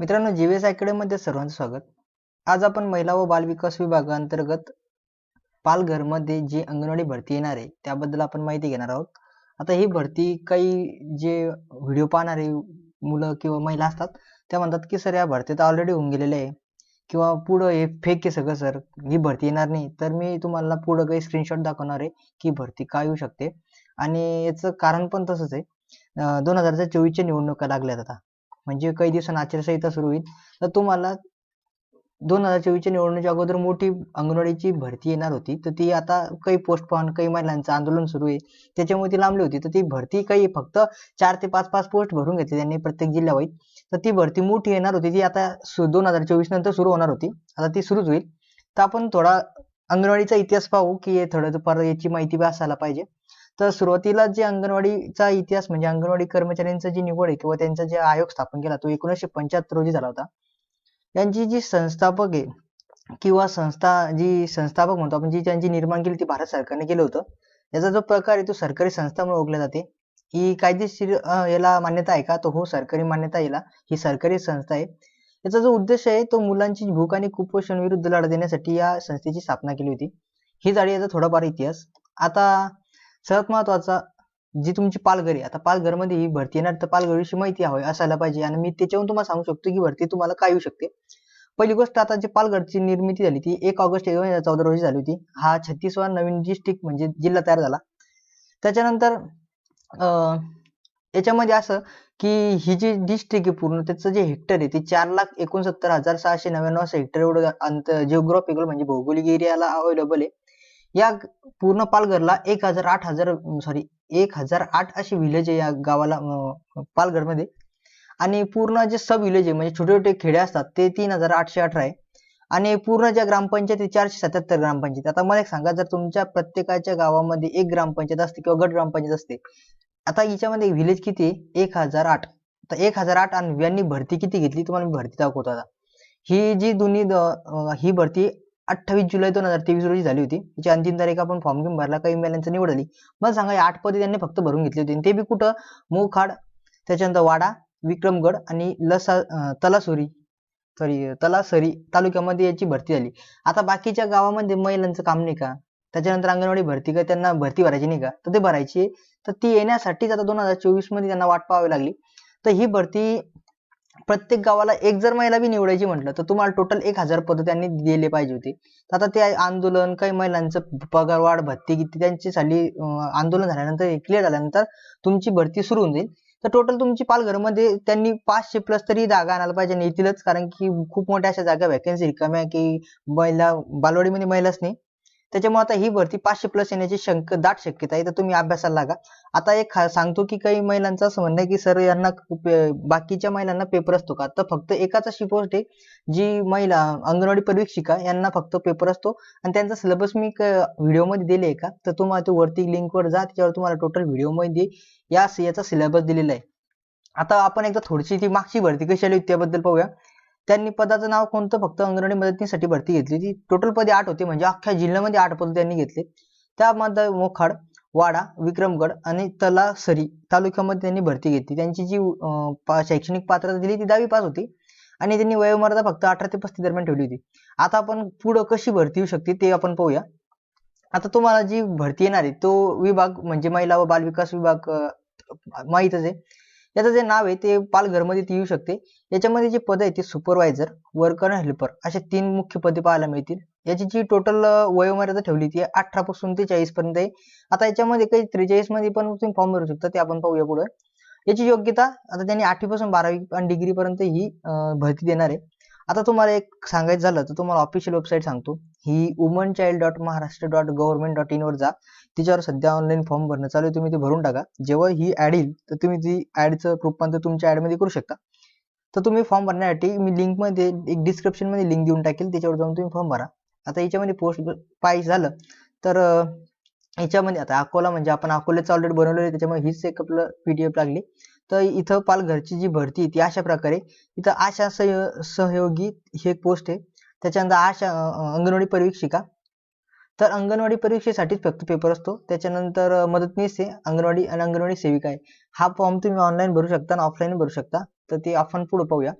मित्रांनो जीवेस अकॅडमीमध्ये सर्वांचं स्वागत. आज आपण महिला व बालविकास विभागाअंतर्गत पालघरमध्ये जी अंगणवाडी भरती येणार आहे त्याबद्दल आपण माहिती घेणार आहोत. आता ही भरती काही जे व्हिडिओ पाहणारे मुलं किंवा महिला असतात त्या म्हणतात की सर या भरतीत ऑलरेडी होऊन गेलेले आहे. किंवा पुढं हे फेक आहे सगळं सर. ही भरती येणार नाही. तर मी तुम्हाला पुढं काही स्क्रीनशॉट दाखवणार आहे की भरती काय येऊ शकते. आणि याचं कारण पण तसंच आहे. दोन हजार चोवीसच्या निवडणुका लागल्यात आता. म्हणजे काही दिवसांनी आचारसंहिता सुरू होईल. तर तुम्हाला दोन हजार चोवीसच्या निवडणुकीच्या अगोदर मोठी अंगणवाडीची भरती येणार होती. तर ती आता काही पोस्टपॉन काही महिलांचं आंदोलन सुरू आहे. त्याच्यामुळे ती लांबली होती. तर ती भरती काही फक्त चार ते पाच पाच पोस्ट भरून घेतली त्यांनी प्रत्येक जिल्ह्यावाईत तर ती भरती मोठी येणार होती. ती आता दोन हजार चोवीस नंतर सुरू होणार होती. आता ती सुरूच होईल. तर आपण थोडा अंगणवाडीचा इतिहास पाहू की थोडं पर याची माहिती बी असायला पाहिजे. तर सुरुवातीला जे अंगणवाडीचा इतिहास म्हणजे अंगणवाडी कर्मचाऱ्यांचा जी निवड आहे किंवा त्यांचा जे आयोग स्थापन केला तो एकोणीसशे पंच्याहत्तर रोजी झाला होता. यांची जी संस्थापक आहे किंवा संस्था जी संस्थापक म्हणतो आपण जी त्यांची निर्माण केली ती भारत सरकारने केलं होतं याचा जो प्रकार आहे तो सरकारी संस्था म्हणून ओळखला जाते. ही कायदेशीर याला मान्यता आहे का? तो हो सरकारी मान्यता याला. ही सरकारी संस्था आहे. याचा जो उद्देश आहे तो मुलांची भूक आणि कुपोषण विरुद्ध लढा देण्यासाठी या संस्थेची स्थापना केली होती. ही झाली याचा थोडाफार इतिहास. आता सर्वात महत्त्वाचा जी तुमची पालघर आहे आता पालघरमध्ये ही भरती येणार तर पालघरीची माहिती हवी असायला पाहिजे. आणि मी त्याच्यावरून तुम्हाला सांगू शकतो की भरती तुम्हाला काय येऊ शकते. पहिली गोष्ट आता जी पालघरची निर्मिती झाली ती एक ऑगस्ट दोन हजार चौदा रोजी झाली होती. हा छत्तीसवा नवीन डिस्ट्रिक्ट म्हणजे जिल्हा तयार झाला. त्याच्यानंतर याच्यामध्ये असं की ही जी डिस्ट्रिक्ट आहे पूर्ण त्याचं जे हेक्टर आहे ते चार लाख एकोणसत्तर हजार सहाशे नव्याण्णव असं हेक्टर एवढं अंत जिओग्राफिकल म्हणजे भौगोलिक एरियाला अवेलेबल आहे. या पूर्ण पालघरला एक हजार आठ हजार सॉरी एक हजार आठ अशी विलेज आहे या गावाला पालघरमध्ये. आणि पूर्ण जे सब विलेज आहे म्हणजे छोटे छोटे खेडे असतात ते तीन हजार आठशे अठरा आहे. आणि पूर्ण ज्या ग्रामपंचायत चारशे सत्याहत्तर ग्रामपंचायत. आता मला एक सांगा जर तुमच्या प्रत्येकाच्या गावामध्ये एक ग्रामपंचायत असते किंवा गट ग्रामपंचायत असते आता हिच्यामध्ये विलेज किती आहे? एक हजार आठ. तर एक हजार आठ आणि यांनी भरती किती घेतली? तुम्हाला मी भरती दाखवतो आता. ही जी दोन्ही ही भरती अठ्ठावीस जुलै दोन हजार तेवीस रोजी झाली होती. तिची अंतिम तारीख आपण फॉर्म घेऊन भरला. काही मेल्यांची निवड झाली. मला सांगा आठ पदे त्यांनी फक्त भरून घेतली होती. ते बी कुठं? मोखाड त्याच्यानंतर वाडा विक्रमगड आणि लसा तलासुरी सॉरी तलासरी तालुक्यामध्ये याची भरती झाली. आता बाकीच्या गावामध्ये महिलांचं काम नाही का? त्याच्यानंतर अंगणवाडी भरती का? त्यांना भरती भरायची नाही का? तर ते भरायची. तर ती येण्यासाठीच आता दोन हजार चोवीसमध्ये त्यांना वाट पाहावी लागली. तर ही भरती प्रत्येक गावाला एक जर महिला बी निवडायची म्हटलं तर तुम्हाला टोटल एक हजार पद त्यांनी दिले पाहिजे होते. आता ते आंदोलन काही महिलांचं पगारवाढ भत्ती किती त्यांची साली आंदोलन झाल्यानंतर क्लिअर झाल्यानंतर तुमची भरती सुरू होऊन जाईल. तर टोटल तुमची पालघरमध्ये त्यांनी पाचशे प्लस तरी जागा आणायला पाहिजे आणि येतीलच कारण की खूप मोठ्या अशा जागा वॅकन्सी रिकाम्या की महिला बालवाडीमध्ये महिलाच नाही. त्याच्यामुळे आता ही भरती पाचशे प्लस येण्याची शंक दाट शक्यता आहे. तर तुम्ही अभ्यासाला लागा. आता एक सांगतो की काही महिलांचं असं म्हणणं आहे की सर यांना बाकीच्या महिलांना पेपर असतो का? तर फक्त एकाच अशी पोस्ट आहे जी महिला अंगणवाडी परीक्षिका यांना फक्त पेपर असतो. आणि त्यांचा सिलेबस मी व्हिडिओमध्ये दिले दिले का? तर तुम्हाला तो वरती लिंकवर जा. त्याच्यावर तुम्हाला टोटल व्हिडिओमध्ये या याचा सिलेबस दिलेला आहे. आता आपण एकदा थोडीशी ती मागची भरती कशी आली त्याबद्दल पाहूया. त्यांनी पदाचं नाव कोणतं? फक्त अंगणवाडी मदतीसाठी भरती घेतली ती टोटल पदे आठ होते. म्हणजे अख्ख्या जिल्ह्यामध्ये आठ पद त्यांनी घेतले. त्यामध्ये मोखाड वाडा विक्रमगड आणि तलासरी तालुक्यामध्ये त्यांनी भरती घेतली. त्यांची जी शैक्षणिक पात्रता दिली ती दहावी पास होती. आणि त्यांनी वयोमर्यादा फक्त अठरा ते पस्तीस दरम्यान ठेवली होती. आता आपण पुढं कशी भरती होऊ शकते ते आपण पाहूया. आता तुम्हाला जी भरती येणार आहे तो विभाग म्हणजे महिला व बालविकास विभाग माहीतच आहे. याचं जे नाव आहे ते पालघरमध्ये ती येऊ शकते. याच्यामध्ये जे पद आहे ते सुपरवायझर वर्कर हेल्पर असे तीन मुख्य पदे पाहायला मिळतील. याची जी टोटल वयोमर्यादा ठेवली ती अठरा पासून ते चाळीस पर्यंत आहे. आता याच्यामध्ये काही त्रेचाळीसमध्ये पण तुम्ही फॉर्म भरू शकता ते आपण पाहूया पुढे. याची योग्यता आता त्यांनी आठवीपासून बारावी आणि डिग्री पर्यंत ही भरती देणार आहे. आता तुम्हाला एक सांगायचं झालं तर तुम्हाला ऑफिशियल वेबसाईट सांगतो. ही woman child dot Maharashtra dot government dot in वर जा. तिच्यावर सध्या ऑनलाईन फॉर्म भरणं चालू आहे. तुम्ही ते भरून टाका. जेव्हा ही ऍड येईल तर तुम्ही ती ऍडचं रूपांतर तुमच्या ॲडमध्ये करू शकता. तर तुम्ही फॉर्म भरण्यासाठी मी लिंकमध्ये एक डिस्क्रिप्शनमध्ये लिंक देऊन टाकेल. त्याच्यावर जाऊन तुम्ही फॉर्म भरा. आता याच्यामध्ये पोस्ट पाहिजे झालं तर याच्यामध्ये आता अकोला म्हणजे आपण अकोल्याचं ऑलरेडी बनवलेलं आहे. त्याच्यामुळे हीच एक आपलं एफ लागली. तर इथं पालघरची जी भरती ती अशा प्रकारे इथं आशा सहयोगी ही एक पोस्ट आहे. त्याच्यानंतर आशा अंगणवाडी परीक्षिका तर अंगणवाडी परीक्षेसाठीच फक्त पेपर असतो. त्याच्यानंतर मदतनीस आहे अंगणवाडी आणि अंगणवाडी सेविका आहे. हा फॉर्म तुम्ही ऑनलाईन भरू शकता आणि ऑफलाईन भरू शकता. तर ते आपण पुढे पाहूया.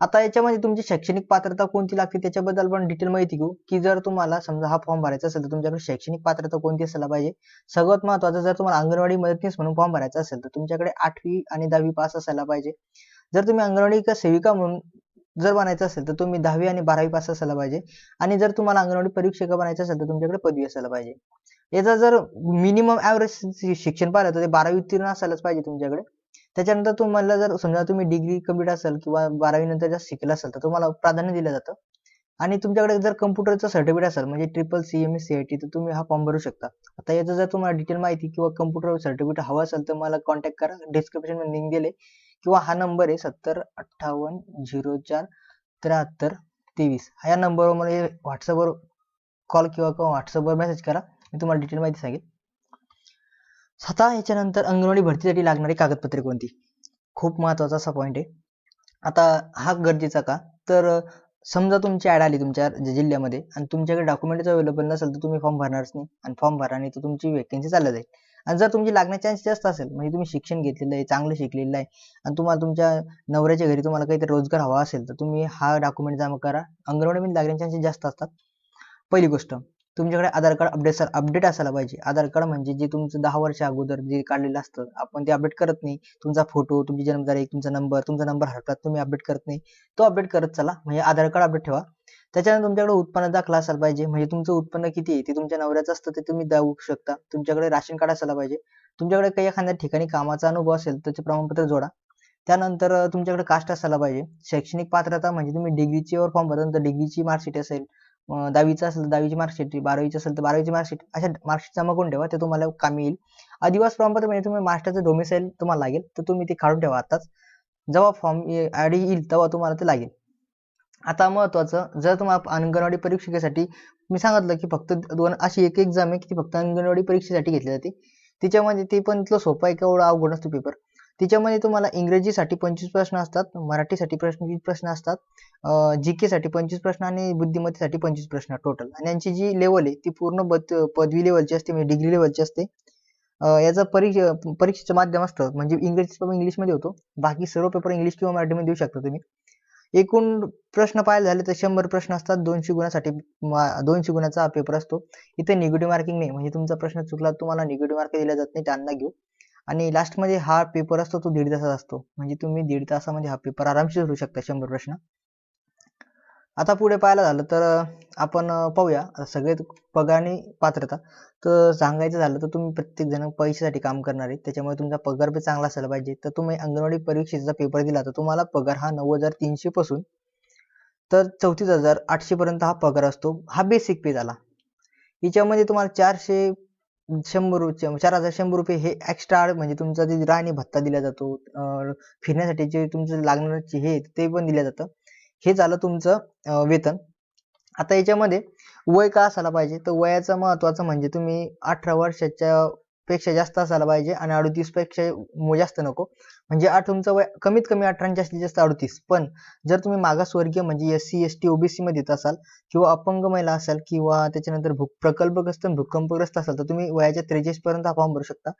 आता याच्यामध्ये तुमची शैक्षणिक पात्रता कोणती लागते? त्याच्याबद्दल आपण डिटेल माहिती घेऊ. की जर तुम्हाला समजा हा फॉर्म भरायचा असेल तर तुमच्याकडे शैक्षणिक पात्रता कोणती असायला पाहिजे? सर्वात महत्वाचं जर तुम्हाला अंगणवाडी मदतनीस म्हणून फॉर्म भरायचा असेल तर तुमच्याकडे आठवी आणि दहावी पास असायला पाहिजे. जर तुम्ही अंगणवाडी का सेविका म्हणून जर बनायचं असेल तर तुम्ही दहावी आणि बारावी पास असायला पाहिजे. आणि जर तुम्हाला अंगणवाडी परीक्षिका बनायचं असेल तर तुमच्याकडे पदवी असायला पाहिजे. याचा जर मिनिमम ऍव्हरेज शिक्षण पाहिलं तर ते बारावी उत्तीर्ण असायलाच पाहिजे तुमच्याकडे. त्याच्यानंतर तुम्हाला जर समजा तुम्ही डिग्री कंप्लीट असेल किंवा बारावी नंतर जास्त शिकला असेल तर तुम्हाला प्राधान्य दिलं जातं. आणि तुमच्याकडे जर कम्प्युटरचं सर्टिफिकेट असेल म्हणजे triple C M S C I T तर तुम्ही हा फॉर्म भरू शकता. आता याचं जर तुम्हाला डिटेल माहिती किंवा कम्प्युटर सर्टिफिकेट हवं असेल तर मला कॉन्टॅक्ट करा. डिस्क्रिप्शनमध्ये लिंक दिले. किंवा हा नंबर आहे सत्तर अठ्ठावन्न झिरो चार त्र्याहत्तर तेवीस. ह्या नंबरवर मला व्हॉट्सअपवर कॉल किंवा व्हॉट्सअपवर मेसेज करा. मी तुम्हाला डिटेल माहिती सांगेन. स्वतः याच्यानंतर अंगणवाडी भरतीसाठी लागणारी कागदपत्रे कोणती? खूप महत्त्वाचा असा पॉईंट आहे. आता हा गरजेचा का? तर समजा तुमची ऍड आली तुमच्या जिल्ह्यामध्ये आणि तुमच्याकडे डॉक्युमेंटच अवेलेबल नसेल तर तुम्ही फॉर्म भरणारच नाही. आणि फॉर्म भरा नाही तर तुमची वेकेन्सी चालली जाईल. आणि जर तुमची लागण्याचे चान्स जास्त असेल म्हणजे तुम्ही शिक्षण घेतलेलं आहे चांगलं शिकलेलं आहे आणि तुम्हाला तुमच्या नवऱ्याच्या घरी तुम्हाला काहीतरी रोजगार हवा असेल तर तुम्ही हा डॉक्युमेंट जमा करा. अंगणवाडीमध्ये लागण्याचे चान्सेस जास्त असतात. पहिली गोष्ट तुमच्याकडे आधार कार्ड अपडेट अपडेट असायला पाहिजे. आधार कार्ड म्हणजे जे तुमचं दहा वर्ष अगोदर जे काढलेलं असतं आपण ते अपडेट करत नाही. तुमचा फोटो तुमची जन्मतारीख तुमचा नंबर तुमचा नंबर हरकत तुम्ही अपडेट करत नाही. तो अपडेट करत चला म्हणजे आधार कार्ड अपडेट ठेवा. त्याच्यानंतर तुमच्याकडे उत्पन्न दाखला असायला पाहिजे. म्हणजे तुमचं उत्पन्न किती आहे? ते तुमच्या नवऱ्याचं असतं ते तुम्ही देऊ शकता. तुमच्याकडे राशन कार्ड असायला पाहिजे. तुमच्याकडे काही एखाद्या ठिकाणी कामाचा अनुभव असेल तर प्रमाणपत्र जोडा. त्यानंतर तुमच्याकडे कास्ट असायला पाहिजे. शैक्षणिक पात्रता म्हणजे तुम्ही डिग्रीची वर फॉर्म भरता तर डिग्रीची मार्कशीट असेल दहावीचं असेल तर दहावीची मार्कशीट बारावीची असेल तर बारावीची मार्कशीट अशा मार्कशीट जमा करून ठेवा ते तुम्हाला कामी येईल. आदिवास प्रमाणपत्र म्हणजे तुम्ही मास्टरचं डोमिसाईल तुम्हाला लागेल तर तुम्ही ते काढून ठेवा आताच जेव्हा फॉर्म ऍड येईल तेव्हा तुम्हाला ते लागेल. आता महत्वाचं जर तुम्हाला अंगणवाडी परीक्षेसाठी मी सांगितलं की फक्त दोन अशी एक एक्झाम आहे की ती फक्त अंगणवाडी परीक्षेसाठी घेतली जाते. तिच्यामध्ये ते पण इतकं सोपं आहे एवढा अवघड असतो पेपर तिच्यामध्ये तुम्हाला इंग्रजीसाठी पंचवीस प्रश्न असतात मराठीसाठी प्रश्न वीस प्रश्न असतात जी के साठी पंचवीस प्रश्न आणि बुद्धिमत्तेसाठी पंचवीस प्रश्न टोटल आणि यांची जी लेवल आहे ती पूर्ण पदवी लेवलची असते म्हणजे डिग्री लेवलची असते. याचा परीक्षा परीक्षेचं माध्यम असतं म्हणजे इंग्रजी पेपर इंग्लिशमध्ये होतो. बाकी सर्व पेपर इंग्लिश किंवा मराठीमध्ये देऊ शकता तुम्ही. एकूण प्रश्न पाहायला झाले तर शंभर प्रश्न असतात. दोनशे गुणासाठी दोनशे गुणाचा हा पेपर असतो. इथे निगेटिव्ह मार्किंग नाही. म्हणजे तुमचा प्रश्न चुकला तुम्हाला निगेटिव्ह मार्क दिला जात नाही त्यांना घेऊ. आणि लास्टमध्ये हा पेपर असतो तो दीड तासाचा असतो. म्हणजे तुम्ही दीड तासामध्ये हा पेपर आरामशीर होऊ शकता शंभर प्रश्न. आता पुढे पाहायला झालं तर आपण पाहूया. सगळे पगार आणि पात्रता. तर सांगायचं झालं तर तुम्ही प्रत्येक जण पैशासाठी काम करणार आहे त्याच्यामुळे तुमचा पगार बी चांगला असायला पाहिजे. तर तुम्ही अंगणवाडी परीक्षेचा पेपर दिला तर तुम्हाला पगार हा नऊ हजार तीनशे पासून तर चौतीस हजार आठशे पर्यंत हा पगार असतो. हा बेसिक पे झाला. याच्यामध्ये तुम्हाला चारशे शंभर चार हजार शंभर रुपये हे एक्स्ट्रा म्हणजे तुमचा जे राहणी भत्ता दिला जातो फिरण्यासाठी जे तुमचं लागणार हे ते पण दिलं जातं. हे झालं तुमचं वेतन. आता याच्यामध्ये वय का असायला पाहिजे? तर वयाचं महत्वाचं म्हणजे तुम्ही अठरा वर्षाच्या पेक्षा जास्त असायला पाहिजे आणि अडतीसपेक्षा जास्त नको. म्हणजे तुमचं वय कमीत कमी अठरा जास्तीत जास्त अडतीस. पण जर तुम्ही मागासवर्गीय म्हणजे S C S T OBC मध्ये येत असाल किंवा अपंग महिला असाल किंवा त्याच्यानंतर भूक प्रकल्पग्रस्त भूकंपग्रस्त असाल तर तुम्ही वयाच्या त्रेचाळीस पर्यंत हा फॉर्म भरू शकता.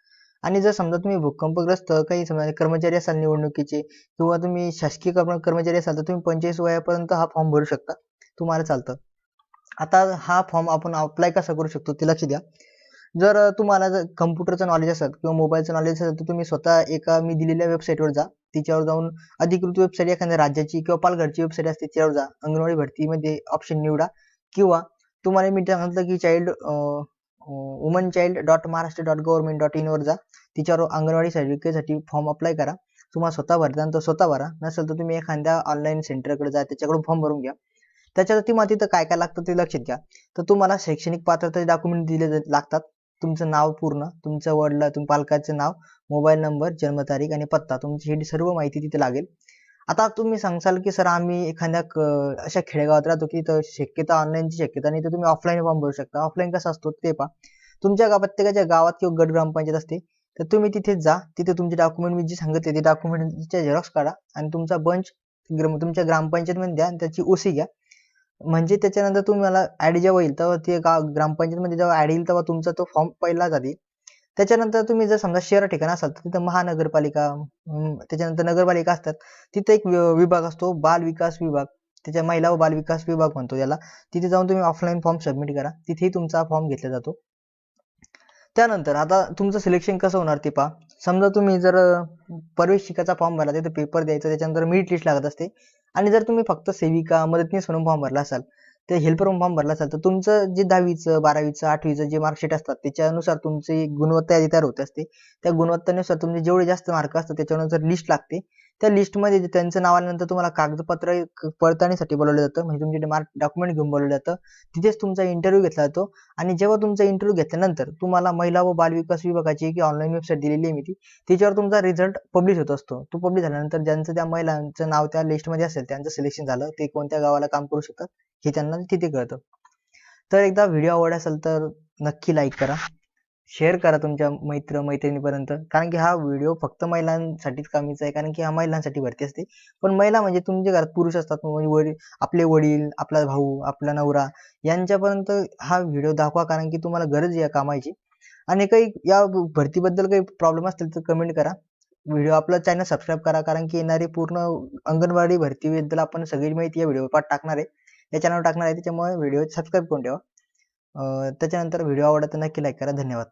आणि जर समजा तुम्ही भूकंपग्रस्त काही समजा कर्मचारी असाल निवडणुकीचे किंवा तुम्ही शासकीय कर्मचारी असाल तर तुम्ही पंचेचाळीस वयापर्यंत हा फॉर्म भरू शकता. तुम्हाला चालतं. आता हा फॉर्म आपण अप्लाय कसा करू शकतो ते लक्ष द्या. जर तुम्हाला जर कम्प्युटरचं नॉलेज असेल किंवा मोबाईलचं नॉलेज असेल तर तुम्ही स्वतः एका मी दिलेल्या वेबसाईटवर जा. तिच्यावर जाऊन अधिकृत वेबसाईट एखाद्या राज्याची किंवा पालघरची वेबसाईट असते तिच्यावर जा. अंगणवाडी भरतीमध्ये ऑप्शन निवडा. किंवा तुम्हाला मी सांगितलं की child woman child dot Maharashtra dot government dot इनवर जा. तिच्यावर अंगणवाडी सर्टिफिकेटसाठी फॉर्म अप्लाय करा. तुम्हाला स्वतः भरता तर स्वतः भरा. नसेल तर तुम्ही एखाद्या ऑनलाईन सेंटरकडे जा. त्याच्याकडून फॉर्म भरून घ्या. त्याच्यासाठी मग तिथं काय काय लागतं ते लक्षात घ्या. तर तुम्हाला शैक्षणिक पात्रता डॉक्युमेंट दिले लागतात. तुमचं नाव पूर्ण तुमचं वडला तुम पालकाचं नाव मोबाईल नंबर जन्मतारीख आणि पत्ता तुमची ही सर्व माहिती तिथे लागेल. आता तुम्ही सांगसाल की सर आम्ही एखाद्या अशा खेडेगावात राहतो की शक्यता ऑनलाईनची शक्यता नाही. तर तुम्ही ऑफलाईन फॉर्म भरू शकता. ऑफलाईन कसं असतो ते पहा. तुमच्या प्रत्येकाच्या गावात किंवा गट ग्रामपंचायत असते तर तुम्ही तिथे जा. तिथे तुमचे डॉक्युमेंट मी जे सांगितले ते डॉक्युमेंटच्या झेरॉक्स काढा आणि तुमचा बंच तुमच्या ग्रामपंचायतमध्ये द्या आणि त्याची ओसी घ्या. म्हणजे त्याच्यानंतर तुम्हाला ऍड जेव्हा येईल तेव्हा ते ग्रामपंचायत मध्ये जेव्हा ऍड येईल तेव्हा तुमचा तो फॉर्म पहिला जाईल त्याच्यानंतर तुम्ही जर समजा शहर ठिकाण असाल तर तिथं महानगरपालिका त्याच्यानंतर नगरपालिका असतात. तिथे एक विभाग असतो बाल विकास विभाग. त्याच्या महिला व बाल विकास विभाग म्हणतो याला. तिथे जाऊन तुम्ही ऑफलाईन फॉर्म सबमिट करा. तिथेही तुमचा फॉर्म घेतला जातो. त्यानंतर आता तुमचं सिलेक्शन कसं होणार ते पहा. समजा तुम्ही जर अं, शिकाचा फॉर्म भरला तिथे पेपर द्यायचा त्याच्यानंतर मिरिट लिस्ट लागत असते. आणि जर तुम्ही फक्त सेविका मदतनीस म्हणून फॉर्म भरला असाल ते हेल्पर फॉर्म भरला असेल तर तुमचं जे दहावीचं बारावीचं आठवीचं जे मार्कशीट असतात त्याच्यानुसार तुमची गुणवत्ता यादी तयार होत असते. त्या गुणवत्तेनुसार तुमचे जेवढे जास्त मार्क असतात त्याच्यानुसार लिस्ट लागते. त्या लिस्टमध्ये त्यांचं नाव आल्यानंतर तुम्हाला कागदपत्र पडताळणीसाठी बोलवलं जातं. म्हणजे तुमचे मार्क डॉक्युमेंट घेऊन बोलवलं जातं. तिथेच तुमचा इंटरव्ह्यू घेतला जातो. आणि जेव्हा तुमचा इंटरव्ह्यू घेतल्यानंतर तुम्हाला महिला व बाल विकास विभागाची की ऑनलाईन वेबसाईट दिलेली आहे मी ती. त्याच्यावर तुमचा रिझल्ट पब्लिश होत असतो. तो पब्लिश झाल्यानंतर ज्यांचं त्या महिलांचं नाव त्या लिस्टमध्ये असेल त्यांचं सिलेक्शन झालं. ते कोणत्या गावाला काम करू शकतात? हे त्यांना तिथे कळतं. तर एकदा व्हिडिओ आवड असेल तर नक्की लाईक करा. शेअर करा तुमच्या मित्र मैत्रिणीपर्यंत कारण की हा व्हिडिओ फक्त महिलांसाठीच कामीचा आहे. कारण की हा महिलांसाठी भरती असते. पण महिला म्हणजे तुमच्या घरात पुरुष असतात. म्हणजे वडील आपले वडील आपला भाऊ आपला नवरा यांच्यापर्यंत हा व्हिडिओ दाखवा. कारण की तुम्हाला गरज आहे या कामाची. आणि काही या भरतीबद्दल काही प्रॉब्लेम असतील तर कमेंट करा. व्हिडिओ आपला चॅनल सबस्क्राईब करा. कारण की येणारी पूर्ण अंगणवाडी भरतीबद्दल आपण सगळी माहिती या व्हिडिओ पाठ टाकणार आहे. या चॅनलवर टाकणार आहे त्याच्यामुळे व्हिडिओ सबस्क्राईब करून ठेवा. त्याच्यानंतर व्हिडिओ आवडला तर नक्की लाईक करा. धन्यवाद.